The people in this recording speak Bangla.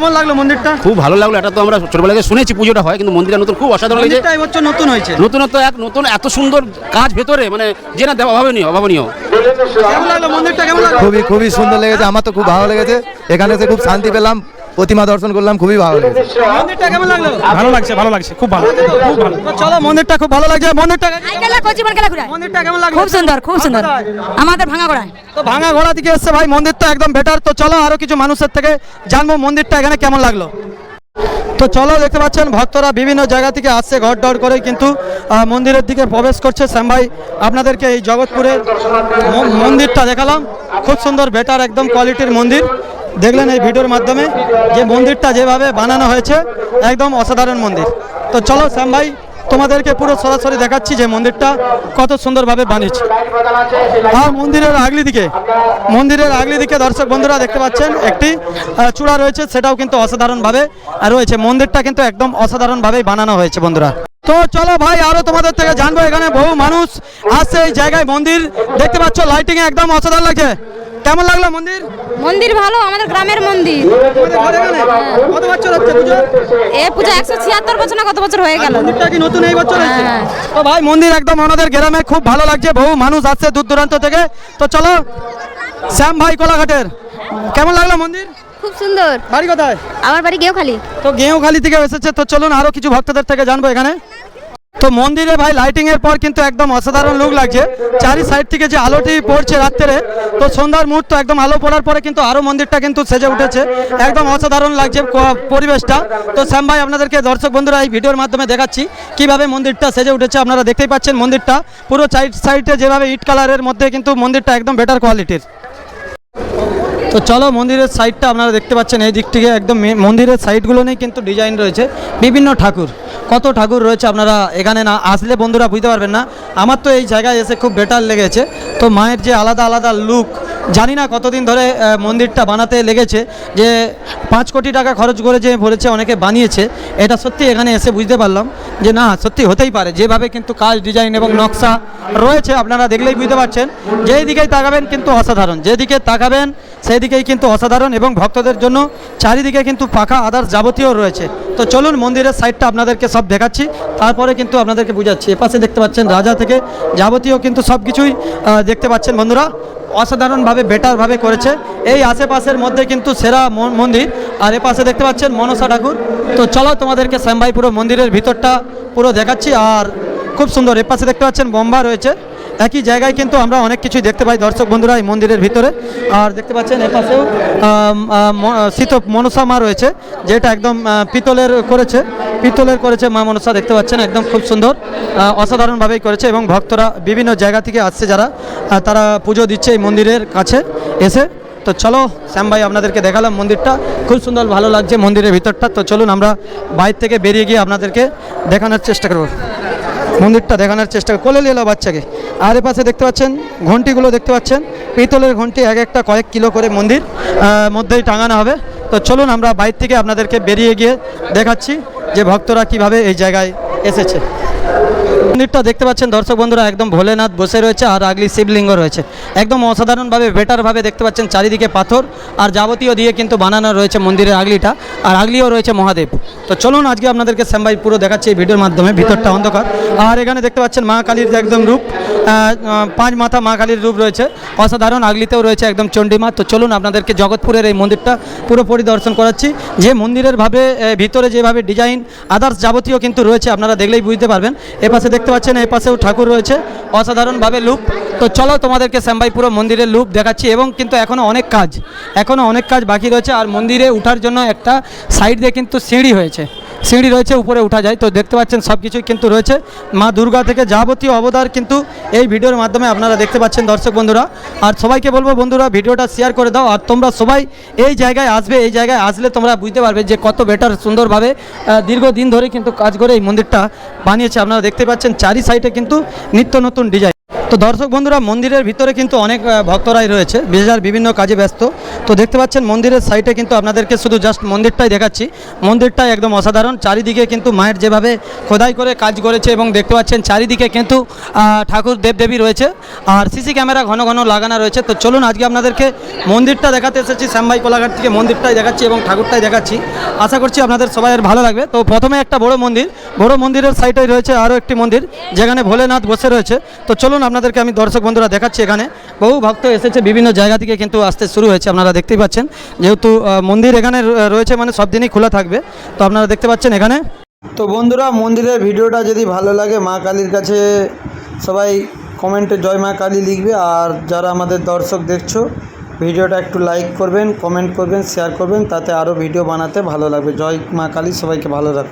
কেমন লাগল মন্দিরটা? খুব ভালো লাগল এটা তো আমরা ছোটবেলা থেকে শুনেছি পুজোটা হয় কিন্তু মন্দিরটা নতুন খুব অসাধারণ লেগেছে মন্দিরটা এবছর নতুন হয়েছে। নতুনত্ব এক নতুন এত সুন্দর কাজ ভেতরে মানে যে না দেওয়া অভাবনীয় অভাবনীয়। কেমন লাগল মন্দিরটা কেমন লাগল? খুবই খুবই সুন্দর লেগেছে আমার তো খুব ভালো লেগেছে। এখানে এসে খুব শান্তি পেলাম। প্রতিমা দর্শন করলাম খুবই ভালো লেগেছে। মন্দিরটা কেমন লাগল? ভালো লাগছে ভালো লাগছে খুব ভালো খুব ভালো। চলো মন্দিরটা খুব ভালো লাগছে মন্দিরটা মন্দিরটা কেমন লাগল? খুব সুন্দর খুব সুন্দর। আমাদের ভাঙা গড়ায় তো ভাঙা ঘোড়া দিকে এসছে ভাই মন্দিরটা একদম বেটার তো চলো আরও কিছু মানুষের থেকে জানব মন্দিরটা এখানে কেমন লাগল। তো চলো দেখতে পাচ্ছেন ভক্তরা বিভিন্ন জায়গা থেকে আসছে ঘর ডর করে কিন্তু মন্দিরের দিকে প্রবেশ করছে। শ্যাম ভাই আপনাদেরকে এই জগৎপুরের মন্দিরটা দেখালাম। খুব সুন্দর বেটার একদম কোয়ালিটির মন্দির। দেখলেন এই ভিডিওর মাধ্যমে যে মন্দিরটা যেভাবে বানানো হয়েছে, একদম অসাধারণ মন্দির। তো চলো, শ্যাম ভাই, তোমাদেরকে পুরো সরাসরি দেখাচ্ছি যে মন্দিরটা কত সুন্দরভাবে বানিয়েছে। আর মন্দিরের আগলি দিকে, মন্দিরের আগলি দিকে দর্শক বন্ধুরা দেখতে পাচ্ছেন, একটি চূড়া রয়েছে, সেটাও কিন্তু অসাধারণভাবে রয়েছে। মন্দিরটা কিন্তু একদম অসাধারণভাবেই বানানো হয়েছে বন্ধুরা। তো চলো ভাই, আরও তোমাদের থেকে জানব, এখানে বহু মানুষ আসছে এই জায়গায় মন্দির। দেখতে পাচ্ছ লাইটিং একদম অসাধারণ লাগছে। কেমন লাগল মন্দির? মন্দির ভালো আমাদের গ্রামের মন্দির। তোমাদের ঘরে এখানে? কত বছর হচ্ছে পুজো? এ পূজা একশো ছিয়াত্তর বছর না কত বছর হয়ে গেল? মন্দিরটা কি নতুন এই বছর হয়েছে? হ্যাঁ। তো ভাই মন্দির একদম আমাদের গ্রামে খুব ভালো লাগছে বহু মানুষ আসছে দূর দূরান্ত থেকে। তো চলো শ্যাম ভাই কোলাঘাটের। কেমন লাগল মন্দির? খুব সুন্দর। বাড়ি কোথায়? আমার বাড়ি গেও খালি তো গেঁওখালি থেকে এসেছে তো চলুন আরও কিছু ভক্তদের থেকে জানব এখানে। তো মন্দিরে ভাই লাইটিং এর পর কিন্তু একদম অসাধারণ লুক লাগছে। চারি সাইড থেকে যে আলোটি পড়ছে রাত্রে, তো সন্ধ্যার মুহূর্ত একদম আলো পড়ার পরে কিন্তু আরও মন্দিরটা কিন্তু সেজে উঠেছে। একদম অসাধারণ লাগছে পরিবেশটা। তো শ্যাম ভাই, আপনাদেরকে দর্শক বন্ধুরা এই ভিডিওর মাধ্যমে দেখাচ্ছি কীভাবে মন্দিরটা সেজে উঠেছে। আপনারা দেখতেই পাচ্ছেন মন্দিরটা। পুরো সাইড সাইডে যেভাবে ইট কালারের মধ্যে কিন্তু মন্দিরটা একদম বেটার কোয়ালিটির তো চলো মন্দিরের সাইডটা আপনারা দেখতে পাচ্ছেন, এই দিক থেকে একদম মন্দিরের সাইডগুলো নেই কিন্তু ডিজাইন রয়েছে। বিভিন্ন ঠাকুর, কত ঠাকুর রয়েছে আপনারা এখানে না আসলে বন্ধুরা বুঝতে পারবেন না। আমার তো এই জায়গায় এসে খুব বেটার লেগেছে। তো মায়ের যে আলাদা আলাদা লুক জানি না কতদিন ধরে মন্দিরটা বানাতে লেগেছে, যে পাঁচ কোটি টাকা খরচ করে যে বলেছে অনেকে বানিয়েছে, এটা সত্যি এখানে এসে বুঝতে পারলাম যে না, সত্যি হতেই পারে। যেভাবে কিন্তু কাজ ডিজাইন এবং নকশা রয়েছে, আপনারা দেখলেই বুঝতে পারছেন। যেই দিকেই তাকাবেন কিন্তু অসাধারণ যেদিকে তাকাবেন সেই দিকেই কিন্তু অসাধারণ এবং ভক্তদের জন্য চারিদিকে কিন্তু পাখা আদার্স যাবতীয় রয়েছে। তো চলুন মন্দিরের সাইডটা আপনাদেরকে সব দেখাচ্ছি, তারপরে কিন্তু আপনাদেরকে বুঝাচ্ছি। এপাশে দেখতে পাচ্ছেন রাজা থেকে যাবতীয় কিন্তু সব কিছুই দেখতে পাচ্ছেন বন্ধুরা। অসাধারণভাবে, বেটারভাবে করেছে। এই আশেপাশের মধ্যে কিন্তু সেরা মন্দির। আর এপাশে দেখতে পাচ্ছেন মনসা ঠাকুর। তো চলো তোমাদেরকে শ্যামবাই পুরো মন্দিরের ভিতরটা পুরো দেখাচ্ছি। আর খুব সুন্দর এপাশে দেখতে পাচ্ছেন বোম্বা রয়েছে। একই জায়গায় কিন্তু আমরা অনেক কিছুই দেখতে পাই দর্শক বন্ধুরা এই মন্দিরের ভিতরে। আর দেখতে পাচ্ছেন এপাশেও শীত মনসা মা রয়েছে, যেটা একদম পিতলের করেছে পিতলের করেছে মা মনসা, দেখতে পাচ্ছেন, একদম খুব সুন্দর অসাধারণভাবেই করেছে এবং ভক্তরা বিভিন্ন জায়গা থেকে আসছে যারা তারা পুজো দিচ্ছে এই মন্দিরের কাছে এসে। তো চলো, শ্যাম ভাই আপনাদেরকে দেখালাম মন্দিরটা, খুব সুন্দর, ভালো লাগছে মন্দিরের ভিতরটা। তো চলুন আমরা বাইরে থেকে বেরিয়ে গিয়ে আপনাদেরকে দেখানোর চেষ্টা করব। মন্দিরটা দেখানোর চেষ্টা কোলে এলো বাচ্চাকে। আর এ পাশে দেখতে পাচ্ছেন, ঘন্টিগুলো দেখতে পাচ্ছেন। পিতলের ঘন্টি এক একটা কয়েক কিলো করে মন্দির মধ্যেই টাঙানো হবে। তো চলুন আমরা বাইর থেকে আপনাদেরকে বেরিয়ে গিয়ে দেখাচ্ছি যে ভক্তরা কীভাবে এই জায়গায় এসেছে। মন্দিরটা দেখতে পাচ্ছেন দর্শক বন্ধুরা, একদম ভোলেনাথ বসে রয়েছে আর আগলি শিবলিঙ্গ রয়েছে। একদম অসাধারণভাবে বেটারভাবে দেখতে পাচ্ছেন চারিদিকে পাথর আর যাবতীয় দিয়ে কিন্তু বানানো রয়েছে মন্দিরের আগলিটা আর আগলিও রয়েছে মহাদেব। তো চলুন আজকে আপনাদেরকে শ্যামবাই পুরো দেখাচ্ছি এই ভিডিওর মাধ্যমে, ভিতরটা অন্ধকার। আর এখানে দেখতে পাচ্ছেন মা কালীর একদম রূপ পাঁচ মাথা মা কালীর রূপ রয়েছে। অসাধারণ আগলিতেও রয়েছে একদম চণ্ডীমা। তো চলুন আপনাদেরকে জগৎপুরের এই মন্দিরটা পুরো পরিদর্শন করাচ্ছি। যে মন্দিরের ভাবে ভিতরে যেভাবে ডিজাইন আদার্স যাবতীয় কিন্তু রয়েছে, আপনারা দেখলেই বুঝতে পারবেন। এপাশে দেখতে পাচ্ছেন, এই পাশেও ঠাকুর রয়েছে। অসাধারণভাবে লুপ তো চলো তোমাদেরকে শ্যামবাই পুরো মন্দিরের লুপ দেখাচ্ছি এবং কিন্তু এখনও অনেক কাজ এখনও অনেক কাজ বাকি রয়েছে। আর মন্দিরে উঠার জন্য একটা সাইড দিয়ে কিন্তু সিঁড়ি হয়েছে। সিঁড়ি রয়েছে, উপরে উঠা যায়। তো দেখতে পাচ্ছেন সব কিছুই কিন্তু রয়েছে। মা দুর্গা থেকে যাবতীয় অবদার কিন্তু এই ভিডিওর মাধ্যমে আপনারা দেখতে পাচ্ছেন দর্শক বন্ধুরা। আর সবাইকে বলব বন্ধুরা, ভিডিওটা শেয়ার করে দাও। আর তোমরা সবাই এই জায়গায় আসবে, এই জায়গায় আসলে তোমরা বুঝতে পারবে যে কত বেটার সুন্দরভাবে দীর্ঘদিন ধরে কিন্তু কাজ করে এই মন্দিরটা বানিয়েছে। আপনারা দেখতে পাচ্ছেন, চারি সাইডে কিন্তু নিত্য নতুন ডিজাইন তো দর্শক বন্ধুরা, মন্দিরের ভিতরে কিন্তু অনেক ভক্তরাই রয়েছে। যার বিভিন্ন কাজে ব্যস্ত। তো দেখতে পাচ্ছেন, মন্দিরের সাইটে কিন্তু আপনাদেরকে শুধু জাস্ট মন্দিরটাই দেখাচ্ছি। মন্দিরটাই একদম অসাধারণ। চারিদিকে কিন্তু মায়ের যেভাবে খোদাই করে কাজ করেছে এবং দেখতে পাচ্ছেন, চারিদিকে কিন্তু ঠাকুর দেবদেবী রয়েছে। আর সিসি ক্যামেরা ঘন ঘন লাগানো রয়েছে। তো চলুন, আজকে আপনাদেরকে মন্দিরটা দেখাতে এসেছি। শ্যামবাই কোলাঘাট থেকে মন্দিরটাই দেখাচ্ছি এবং ঠাকুরটাই দেখাচ্ছি। আশা করছি আপনাদের সবাই ভালো লাগবে। তো প্রথমে একটা বড় মন্দির। বড় মন্দিরের সাইডে রয়েছে আরও একটি মন্দির, যেখানে ভোলেনাথ বসে রয়েছে। তো চলুন আপনাদেরকে আমি দর্শক বন্ধুরা দেখাচ্ছি এখানে। বহু ভক্ত এসেছে, বিভিন্ন জায়গা থেকে কিন্তু আসতে শুরু হয়েছে, আপনারা দেখতেই পাচ্ছেন। যেহেতু মন্দির এখানে রয়েছে মানে সব দিনই খোলা থাকবে, তো আপনারা দেখতে পাচ্ছেন এখানে। তো বন্ধুরা, মন্দিরের ভিডিওটা যদি ভালো লাগে, মা কালীর কাছে সবাই কমেন্টে জয় মা কালী লিখবে। আর যারা আমাদের দর্শক দেখছ, ভিডিওটা একটু লাইক করবেন, কমেন্ট করবেন, শেয়ার করবেন, তাতে আরও ভিডিও বানাতে ভালো লাগবে। জয় মা কালী, সবাইকে ভালো রাখবে